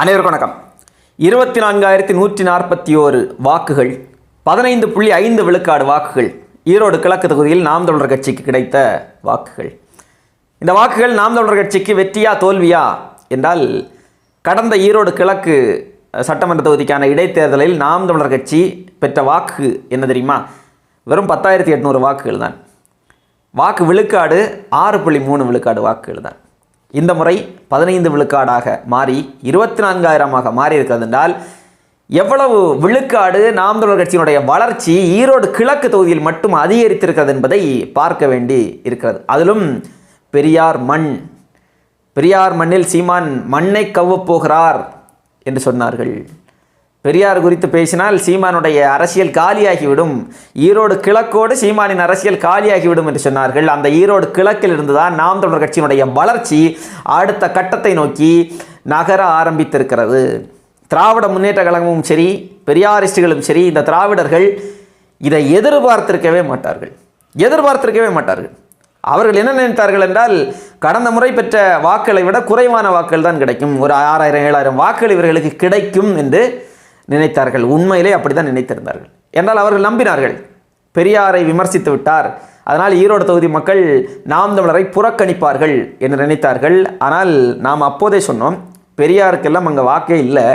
அனைவருக்கும் வணக்கம். இருபத்தி நான்காயிரத்தி நூற்றி நாற்பத்தி ஓரு வாக்குகள் பதினைந்து புள்ளி ஐந்து விழுக்காடு வாக்குகள் ஈரோடு கிழக்கு தொகுதியில் நாம் தொடர் கட்சிக்கு கிடைத்த வாக்குகள். இந்த வாக்குகள் நாம் தொடர் கட்சிக்கு வெற்றியா தோல்வியா என்றால் கடந்த ஈரோடு கிழக்கு சட்டமன்ற தொகுதிக்கான இடைத்தேர்தலில் நாம் தொடர் கட்சி பெற்ற வாக்கு என்ன தெரியுமா? வெறும் பத்தாயிரத்தி எட்நூறு வாக்குகள் தான். வாக்கு விழுக்காடு ஆறு புள்ளி மூணு விழுக்காடு வாக்குகள் தான். இந்த முறை பதினைந்து விழுக்காடாக மாறி இருபத்தி நான்காயிரமாக மாறி இருக்கிறது என்றால் எவ்வளவு விழுக்காடு நாம் தமிழர் கட்சியினுடைய வளர்ச்சி ஈரோடு கிழக்கு தொகுதியில் மட்டும் அதிகரித்திருக்கிறது என்பதை பார்க்க வேண்டி இருக்கிறது. அதிலும் பெரியார் மண் பெரியார் மண்ணில் சீமான் மண்ணை கவ்வப் போகிறார் என்று சொன்னார்கள். பெரியார் குறித்து பேசினால் சீமானுடைய அரசியல் காலியாகிவிடும். ஈரோடு கிழக்கோடு சீமானின் அரசியல் காலியாகிவிடும் என்று சொன்னார்கள். அந்த ஈரோடு கிழக்கில் இருந்துதான் நாம் தொடர் கட்சியினுடைய வளர்ச்சி அடுத்த கட்டத்தை நோக்கி நகர ஆரம்பித்திருக்கிறது. திராவிட முன்னேற்ற கழகமும் சரி பெரியாரிஸ்டுகளும் சரி இந்த திராவிடர்கள் இதை எதிர்பார்த்திருக்கவே மாட்டார்கள். எதிர்பார்த்திருக்கவே மாட்டார்கள். அவர்கள் என்ன நினைத்தார்கள் என்றால் கடந்த முறை பெற்ற வாக்களை விட குறைவான வாக்குகள் தான் கிடைக்கும். ஒரு ஆறாயிரம் ஏழாயிரம் வாக்குகள் இவர்களுக்கு கிடைக்கும் என்று நினைத்தார்கள். உண்மையிலே அப்படிதான் நினைத்திருந்தார்கள். என்றால் அவர்கள் நம்பினார்கள். பெரியாரை விமர்சித்து விட்டார். அதனால் ஈரோடு தொகுதி மக்கள் நாம் தமிழரை புறக்கணிப்பார்கள் என்று நினைத்தார்கள். ஆனால் நாம் அப்போதே சொன்னோம் பெரியாருக்கெல்லாம் அங்கே வாக்கே இல்லை.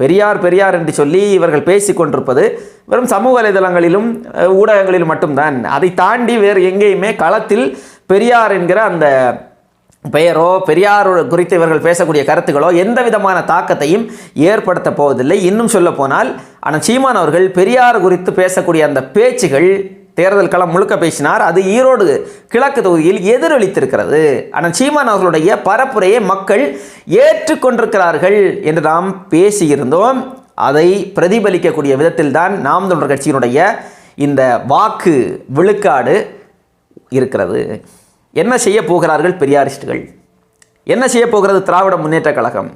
பெரியார் பெரியார் என்று சொல்லி இவர்கள் பேசிக் கொண்டிருப்பது வெறும் சமூக வலைதளங்களிலும் ஊடகங்களிலும் மட்டும்தான். அதை தாண்டி வேறு எங்கேயுமே களத்தில் பெரியார் என்கிற அந்த பெயரோ பெரியார் குறித்து இவர்கள் பேசக்கூடிய கருத்துக்களோ எந்த விதமான தாக்கத்தையும் ஏற்படுத்த போவதில்லை. இன்னும் சொல்ல போனால் ஆனால் சீமான் அவர்கள் பெரியார் குறித்து பேசக்கூடிய அந்த பேச்சுகள் தேர்தல் களம் முழுக்க பேசினார். அது ஈரோடு கிழக்கு தொகுதியில் எதிரொலித்திருக்கிறது. ஆனால் சீமான் அவர்களுடைய பரப்புரையை மக்கள் ஏற்றுக்கொண்டிருக்கிறார்கள் என்று நாம் பேசியிருந்தோம். அதை பிரதிபலிக்கக்கூடிய விதத்தில் தான் நாம் தமிழர் கட்சியினுடைய இந்த வாக்கு விழுக்காடு இருக்கிறது. என்ன செய்ய போகிறார்கள் பெரியாரிஸ்டுகள்? என்ன செய்ய போகிறது திராவிட முன்னேற்ற கழகம்?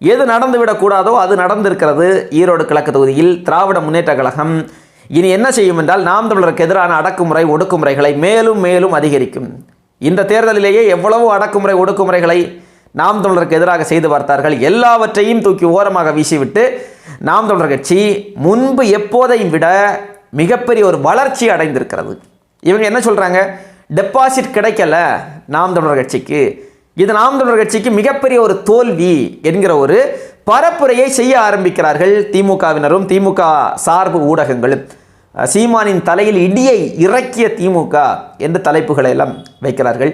எது நடந்துவிடக்கூடாதோ அது நடந்திருக்கிறது ஈரோடு கிழக்கு தொகுதியில் திராவிட முன்னேற்ற கழகம். இனி என்ன செய்யும் என்றால் நாம் தமிழருக்கு எதிரான அடக்குமுறை ஒடுக்குமுறைகளை மேலும் மேலும் அதிகரிக்கும். இந்த தேர்தலிலேயே எவ்வளவு அடக்குமுறை ஒடுக்குமுறைகளை நாம் தமிழருக்கு எதிராக செய்து பார்த்தார்கள் எல்லாவற்றையும் தூக்கி ஓரமாக வீசிவிட்டு நாம் தமிழர் கட்சி முன்பு எப்போதையும் விட மிகப்பெரிய ஒரு வளர்ச்சி அடைந்திருக்கிறது. இவங்க என்ன சொல்கிறாங்க டெபாசிட் கிடைக்கல நாம் தமிழர் கட்சிக்கு. இது நாம் தமிழர் கட்சிக்கு மிகப்பெரிய ஒரு தோல்வி என்கிற ஒரு பரப்புரையை செய்ய ஆரம்பிக்கிறார்கள் திமுகவினரும் திமுக சார்பு ஊடகங்களும். சீமானின் தலையில் இடியை இறக்கிய திமுக என்று தலைப்புகளை எல்லாம் வைக்கிறார்கள்.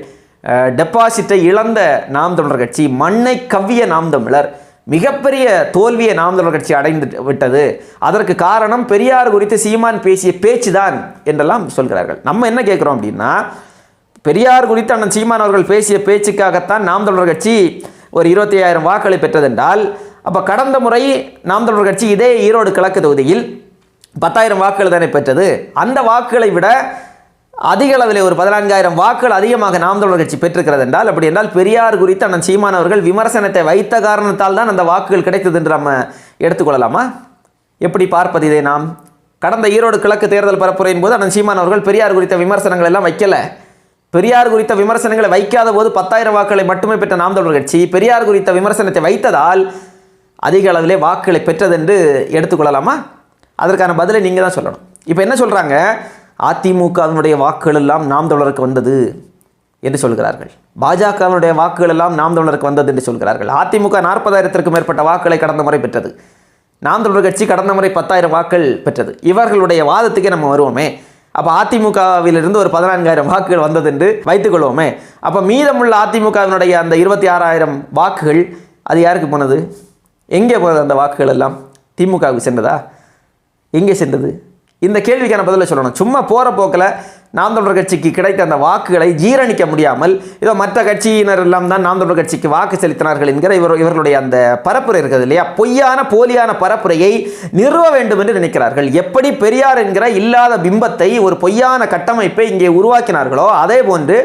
டெபாசிட்டை இழந்த நாம் தமிழர் கட்சி மண்ணை கவ்விய நாம் தமிழர். மிகப்பெரிய தோல்வியை நாம் தமிழர் கட்சி அடைந்து விட்டது. அதற்கு காரணம் பெரியார் குறித்து சீமான் பேசிய பேச்சு தான் என்றெல்லாம் சொல்கிறார்கள். நம்ம என்ன கேட்குறோம் அப்படின்னா பெரியார் குறித்து அண்ணன் சீமான் அவர்கள் பேசிய பேச்சுக்காகத்தான் நாம் தமிழர் கட்சி ஒரு இருபத்தி ஐயாயிரம் வாக்களை பெற்றதென்றால் அப்போ கடந்த முறை நாம் தமிழர் கட்சி இதே ஈரோடு கிழக்கு தொகுதியில் பத்தாயிரம் வாக்குகள் தானே பெற்றது. அந்த வாக்குகளை விட அதிக அளவில் ஒரு பதினான்காயிரம் வாக்குகள் அதிகமாக நாம் தமிழர் கட்சி பெற்றிருக்கிறது என்றால் அப்படி என்றால் பெரியார் குறித்து அண்ணன் சீமான் அவர்கள் விமர்சனத்தை வைத்த காரணத்தால் தான் அந்த வாக்குகள் கிடைத்தது என்று நம்ம எடுத்துக்கொள்ளலாமா? எப்படி பார்ப்பது இதை நாம்? கடந்த ஈரோடு கிழக்கு தேர்தல் பரப்புரையின் போது அண்ணன் சீமான் அவர்கள் பெரியார் குறித்த விமர்சனங்கள் எல்லாம் வைக்கல. பெரியார் குறித்த விமர்சனங்களை வைக்காத போது பத்தாயிரம் வாக்குகளை மட்டுமே பெற்ற நாம் தமிழர் கட்சி பெரியார் குறித்த விமர்சனத்தை வைத்ததால் அதிக அளவிலே வாக்குகளை பெற்றதென்று எடுத்துக்கொள்ளலாமா? அதற்கான பதிலை நீங்கள் தான் சொல்லணும். இப்போ என்ன சொல்கிறாங்க அதிமுகவினுடைய வாக்குகள் எல்லாம் நாம் தமிழருக்கு வந்தது என்று சொல்கிறார்கள். பாஜகவினுடைய வாக்குகள் எல்லாம் நாம் தமிழருக்கு வந்தது என்று சொல்கிறார்கள். அதிமுக நாற்பதாயிரத்திற்கும் மேற்பட்ட வாக்குகளை கடந்த முறை பெற்றது. நாம் தமிழர் கட்சி கடந்த முறை பத்தாயிரம் வாக்கள் பெற்றது. இவர்களுடைய வாதத்துக்கே நம்ம வருவோமே. அப்போ அதிமுகவிலிருந்து ஒரு பதினான்காயிரம் வாக்குகள் வந்தது என்று வைத்துக்கொள்வோமே அப்போ மீதமுள்ள அதிமுகவினுடைய அந்த இருபத்தி ஆறாயிரம் வாக்குகள் அது யாருக்கு போனது? எங்கே போனது அந்த வாக்குகள் எல்லாம்? திமுகவுக்கு சென்றதா? எங்கே சென்றது? இந்த கேள்விக்கான பதிலை சொல்லணும். சும்மா போகிற போக்கில் நாம் தமிழர் கட்சிக்கு கிடைத்த அந்த வாக்குகளை ஜீரணிக்க முடியாமல் இதோ மற்ற கட்சியினர் எல்லாம் தான் நாம் தமிழர் கட்சிக்கு வாக்கு செலுத்தினார்கள் என்கிற இவர் இவர்களுடைய அந்த பரப்புரை இருக்கிறது இல்லையா? பொய்யான போலியான பரப்புரையை நிறுவ வேண்டும் என்று நினைக்கிறார்கள். எப்படி பெரியார் என்கிற இல்லாத பிம்பத்தை ஒரு பொய்யான கட்டமைப்பை இங்கே உருவாக்கினார்களோ அதே போன்று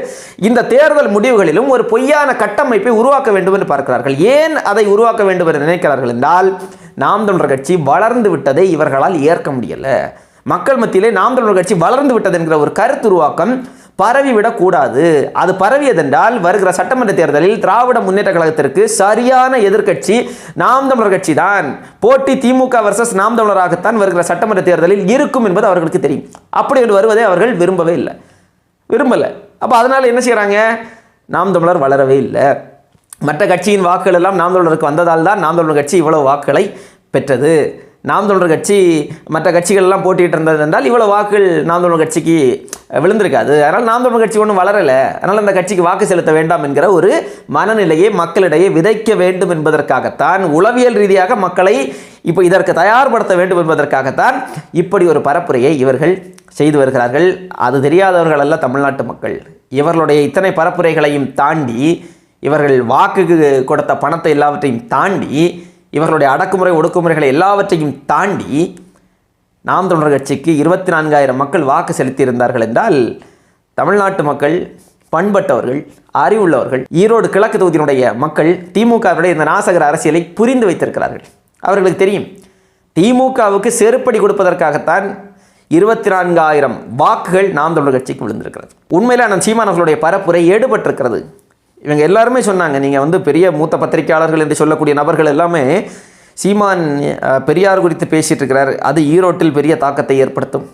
இந்த தேர்தல் முடிவுகளிலும் ஒரு பொய்யான கட்டமைப்பை உருவாக்க வேண்டும் என்று பார்க்கிறார்கள். ஏன் அதை உருவாக்க வேண்டும் என்று நினைக்கிறார்கள் என்றால் நாம் தமிழர் கட்சி வளர்ந்து விட்டதை இவர்களால் ஏற்க முடியலை. மக்கள் மத்தியிலே நாம் தமிழர் கட்சி வளர்ந்து விட்டது என்கிற ஒரு கருத்துருவாக்கம் பரவிவிடக்கூடாது அது பரவியதென்றால் வருகிற சட்டமன்ற தேர்தலில் திராவிட முன்னேற்ற கழகத்திற்கு சரியான எதிர்க்கட்சி நாம் தமிழர் கட்சி தான். போட்டி திமுக வர்சஸ் நாம் தமிழராகத்தான் வருகிற சட்டமன்ற தேர்தலில் இருக்கும் என்பது அவர்களுக்கு தெரியும். அப்படி என்று வருவதை அவர்கள் விரும்பவே இல்லை. விரும்பலை. அப்போ அதனால் என்ன செய்கிறாங்க நாம் தமிழர் வளரவே இல்லை. மற்ற கட்சியின் வாக்குகள் எல்லாம் நாம் தமிழருக்கு வந்ததால் தான் நாம் தமிழர் கட்சி இவ்வளவு வாக்குகளை பெற்றது. நாம் தமிழர் கட்சி மற்ற கட்சிகள் எல்லாம் இருந்தது என்றால் இவ்வளோ வாக்குகள் நாம் தமிழர் கட்சிக்கு விழுந்திருக்காது. அதனால் நாம் தமிழர் கட்சி ஒன்றும் வளரலை. அதனால் அந்த கட்சிக்கு வாக்கு செலுத்த வேண்டாம் என்கிற ஒரு மனநிலையை மக்களிடையே விதைக்க வேண்டும் என்பதற்காகத்தான் உளவியல் ரீதியாக மக்களை இப்போ இதற்கு தயார்படுத்த வேண்டும் என்பதற்காகத்தான் இப்படி ஒரு பரப்புரையை இவர்கள் செய்து வருகிறார்கள். அது தெரியாதவர்கள் அல்ல தமிழ்நாட்டு மக்கள். இவர்களுடைய இத்தனை பரப்புரைகளையும் தாண்டி இவர்கள் வாக்குக்கு கொடுத்த பணத்தை எல்லாவற்றையும் தாண்டி இவர்களுடைய அடக்குமுறை ஒடுக்குமுறைகளை எல்லாவற்றையும் தாண்டி நாம் தமிழர் கட்சிக்கு இருபத்தி நான்காயிரம் மக்கள் வாக்கு செலுத்தியிருந்தார்கள் என்றால் தமிழ்நாட்டு மக்கள் பண்பட்டவர்கள் அறிவுள்ளவர்கள் ஈரோடு கிழக்கு தொகுதியினுடைய மக்கள் திமுகவுடைய இந்த நாசகர அரசியலை புரிந்து வைத்திருக்கிறார்கள். அவர்களுக்கு தெரியும் திமுகவுக்கு செருப்படி கொடுப்பதற்காகத்தான் இருபத்தி நான்காயிரம் வாக்குகள் நாம் தமிழர் கட்சிக்கு விழுந்திருக்கிறது. உண்மையில் அண்ணன் சீமானவர்களுடைய பரப்புரை ஏடுபட்டிருக்கிறது. இவங்க எல்லாருமே சொன்னாங்க நீங்கள் வந்து பெரிய மூத்த பத்திரிகையாளர்கள் என்று சொல்லக்கூடிய நபர்கள் எல்லாமே சீமான் பெரியார் குறித்து பேசிகிட்டு இருக்கிறார். அது ஈரோட்டில் பெரிய தாக்கத்தை ஏற்படுத்தும்.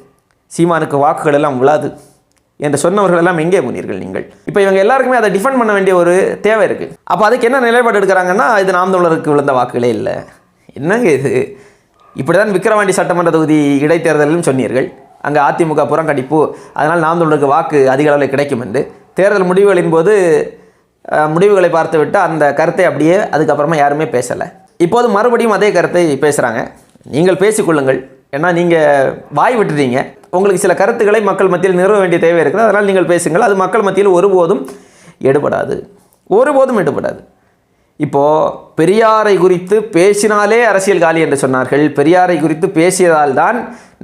சீமானுக்கு வாக்குகள் எல்லாம் விழாது என்று சொன்னவர்கள் எல்லாம் எங்கே போனீர்கள் நீங்கள்? இப்போ இவங்க எல்லாருக்குமே அதை டிஃபெண்ட் பண்ண வேண்டிய ஒரு தேவை இருக்குது அப்போ அதுக்கு என்ன நிலைப்பாடு எடுக்கிறாங்கன்னா இது நாம் தமிழருக்கு விழுந்த வாக்குகளே இல்லை. என்னங்க இது? இப்படி தான் விக்கிரவாண்டி சட்டமன்ற தொகுதி இடைத்தேர்தலும் சொன்னீர்கள். அங்கே அதிமுக புறக்கணிப்பு அதனால் நாம் தமிழருக்கு வாக்கு அதிக அளவில் கிடைக்கும் என்று. தேர்தல் முடிவுகளின் போது முடிவுகளை பார்த்துவிட்டு அந்த கருத்தை அப்படியே அதுக்கப்புறமா யாருமே பேசலை. இப்போது மறுபடியும் அதே கருத்தை பேசுகிறாங்க நீங்கள் பேசிக்கொள்ளுங்கள் ஏன்னா நீங்கள் வாய் விட்டுட்டீங்க உங்களுக்கு சில கருத்துக்களை மக்கள் மத்தியில் நிறுவ வேண்டிய தேவை இருக்குது. அதனால் நீங்கள் பேசுங்கள். அது மக்கள் மத்தியில் ஒருபோதும் எடுபடாது. ஒருபோதும் எடுபடாது. இப்போது பெரியாரை குறித்து பேசினாலே அரசியல் காலி என்று சொன்னார்கள். பெரியாரை குறித்து பேசியதால் தான்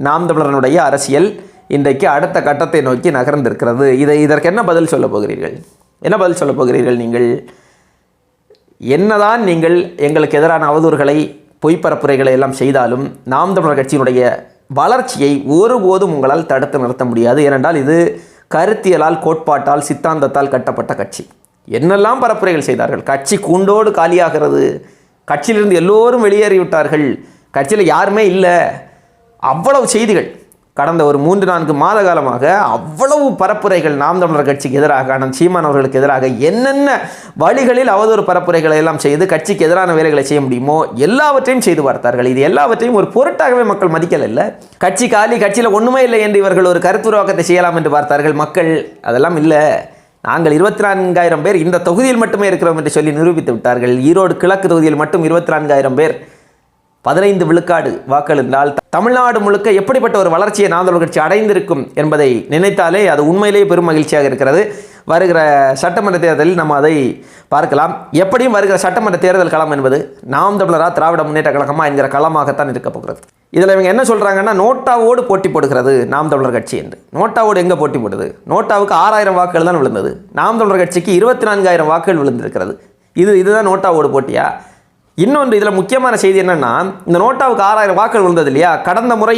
நாம் தமிழனுடைய அரசியல் இன்றைக்கு அடுத்த கட்டத்தை நோக்கி நகர்ந்திருக்கிறது. இதை இதற்கு என்ன பதில் சொல்ல போகிறீர்கள்? என்ன பதில் சொல்லப் போகிறீர்கள் நீங்கள்? என்னதான் நீங்கள் எங்களுக்கு எதிரான அவதூறுகளை பொய்ப்பரப்புரைகளை எல்லாம் செய்தாலும் நாம் தமிழர் கட்சியினுடைய வளர்ச்சியை ஒருபோதும் உங்களால் தடுத்து நிறுத்த முடியாது. ஏனென்றால் இது கருத்தியலால் கோட்பாட்டால் சித்தாந்தத்தால் கட்டப்பட்ட கட்சி. என்னெல்லாம் பரப்புரைகள் செய்தார்கள்? கட்சி கூண்டோடு காலியாகிறது. கட்சியிலிருந்து எல்லோரும் வெளியேறிவிட்டார்கள். கட்சியில் யாருமே இல்லை. அவ்வளவு செய்திகள். கடந்த ஒரு மூன்று நான்கு மாத காலமாக அவ்வளவு பரப்புரைகள் நாம் தமிழர் கட்சிக்கு எதிராக அண்ணன் சீமான் அவர்களுக்கு எதிராக என்னென்ன வழிகளில் அவதொரு பரப்புரைகளை எல்லாம் செய்து கட்சிக்கு எதிரான வேலைகளை செய்ய முடியுமோ எல்லாவற்றையும் செய்து பார்த்தார்கள். இது எல்லாவற்றையும் ஒரு பொருட்டாகவே மக்கள் மதிக்கல இல்லை. கட்சி காலி கட்சியில் ஒன்றுமே இல்லை என்று இவர்கள் ஒரு கருத்துருவாக்கத்தை செய்யலாம் என்று பார்த்தார்கள். மக்கள் அதெல்லாம் இல்லை. நாங்கள் இருபத்தி நான்காயிரம் பேர் இந்த தொகுதியில் மட்டுமே இருக்கிறோம் என்று சொல்லி நிரூபித்து விட்டார்கள். ஈரோடு கிழக்கு தொகுதியில் மட்டும் இருபத்தி நான்காயிரம் பேர் பதினைந்து விழுக்காடு வாக்களித்தால் தமிழ்நாடு முழுக்க எப்படிப்பட்ட ஒரு வளர்ச்சியை நாதல் கட்சி அடைந்திருக்கும் என்பதை நினைத்தாலே அது உண்மையிலேயே பெரும் மகிழ்ச்சியாக இருக்கிறது. வருகிற சட்டமன்ற தேர்தலில் நம்ம அதை பார்க்கலாம். எப்படியும் வருகிற சட்டமன்ற தேர்தல் களம் என்பது நாம் தமிழரா திராவிட முன்னேற்ற கழகமா என்கிற களமாகத்தான் இருக்க போகிறது. இதில் இவங்க என்ன சொல்கிறாங்கன்னா நோட்டாவோடு போட்டி போடுகிறது நாம் தமிழர் கட்சி என்று. நோட்டாவோடு எங்கே போட்டி போடுது? நோட்டாவுக்கு ஆறாயிரம் வாக்குகள் தான் விழுந்தது. நாம் தமிழர் கட்சிக்கு இருபத்தி நான்காயிரம் வாக்குகள் விழுந்திருக்கிறது. இது இதுதான் நோட்டாவோடு போட்டியா? இன்னொன்று இதில் முக்கியமான செய்தி என்னென்னா இந்த நோட்டாவுக்கு ஆறாயிரம் வாக்குகள் விழுந்தது இல்லையா கடந்த முறை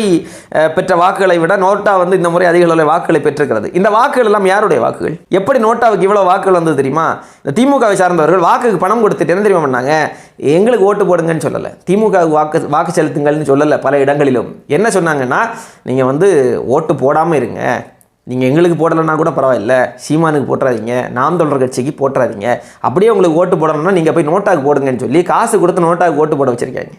பெற்ற வாக்குகளை விட நோட்டா வந்து இந்த முறை அதிக அளவில் வாக்குகளை பெற்றிருக்கிறது. இந்த வாக்குகள் எல்லாம் யாருடைய வாக்குகள்? எப்படி நோட்டாவுக்கு இவ்வளோ வாக்குகள் வந்தது தெரியுமா? இந்த திமுகவை சார்ந்தவர்கள் வாக்குக்கு பணம் கொடுத்துட்டு என்ன தெரியுமா பண்ணாங்க? எங்களுக்கு ஓட்டு போடுங்கன்னு சொல்லலை. திமுகவுக்கு வாக்கு வாக்கு செலுத்துங்கள்னு சொல்லலை பல இடங்களிலும். என்ன சொன்னாங்கன்னா நீங்கள் வந்து ஓட்டு போடாமல் இருங்க. நீங்கள் எங்களுக்கு போடலைன்னா கூட பரவாயில்ல. சீமானுக்கு போட்டுறாதீங்க. நாம் தொடர் கட்சிக்கு போட்டுறாதீங்க. அப்படியே உங்களுக்கு ஓட்டு போடணும்னா நீங்கள் போய் நோட்டாக்கு போடுங்கன்னு சொல்லி காசு கொடுத்து நோட்டாக்கு ஓட்டு போட வச்சுருக்காங்க.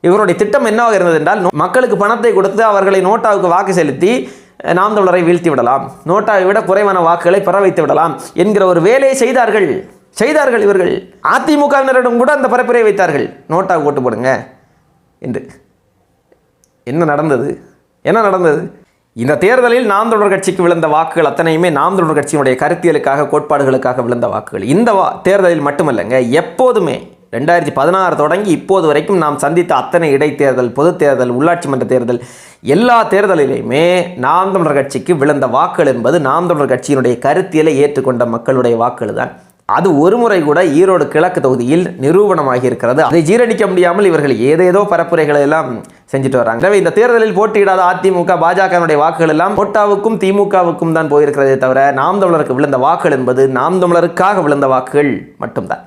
இவருடைய திட்டம் என்னவாக இருந்தது என்றால் மக்களுக்கு பணத்தை கொடுத்து அவர்களை நோட்டாவுக்கு வாக்கு செலுத்தி நாம் தொடரை வீழ்த்தி விடலாம். நோட்டாவை விட குறைவான வாக்குகளை பெற வைத்து விடலாம் என்கிற ஒரு வேலையை செய்தார்கள். செய்தார்கள் இவர்கள். அதிமுகவினரிடம் கூட அந்த பரப்புரை வைத்தார்கள். நோட்டாவுக்கு ஓட்டு போடுங்க என்று. என்ன நடந்தது? என்ன நடந்தது? இந்த தேர்தலில் நாம் தொடர் கட்சிக்கு விழுந்த வாக்குகள் அத்தனையுமே நாம் தொடர் கட்சியினுடைய கருத்தியலுக்காக கோட்பாடுகளுக்காக விழுந்த வாக்குகள். இந்த வா தேர்தலில் மட்டுமல்லங்க எப்போதுமே ரெண்டாயிரத்தி பதினாறு தொடங்கி இப்போது வரைக்கும் நாம் சந்தித்த அத்தனை இடைத்தேர்தல் பொதுத் தேர்தல் உள்ளாட்சி மன்ற தேர்தல் எல்லா தேர்தலிலையுமே நாம் தொடர் கட்சிக்கு விழுந்த வாக்குகள் என்பது நாம் தொடர் கட்சியினுடைய கருத்தியலை ஏற்றுக்கொண்ட மக்களுடைய வாக்குகள் தான். அது ஒரு முறை கூட ஈரோடு கிழக்கு தொகுதியில் நிரூபணமாகி இருக்கிறது. அதை ஜீரணிக்க முடியாமல் இவர்கள் ஏதேதோ பரப்புரைகளை எல்லாம் செஞ்சுட்டு வராங்க. எனவே இந்த தேர்தலில் போட்டியிடாத அதிமுக பாஜகனுடைய வாக்குகள் எல்லாம் கோட்டாவுக்கும் திமுகவுக்கும் தான் போயிருக்கிறதே தவிர நாம் தமிழருக்கு விழுந்த வாக்குகள் என்பது நாம் தமிழருக்காக விழுந்த வாக்குகள் மட்டும்தான்.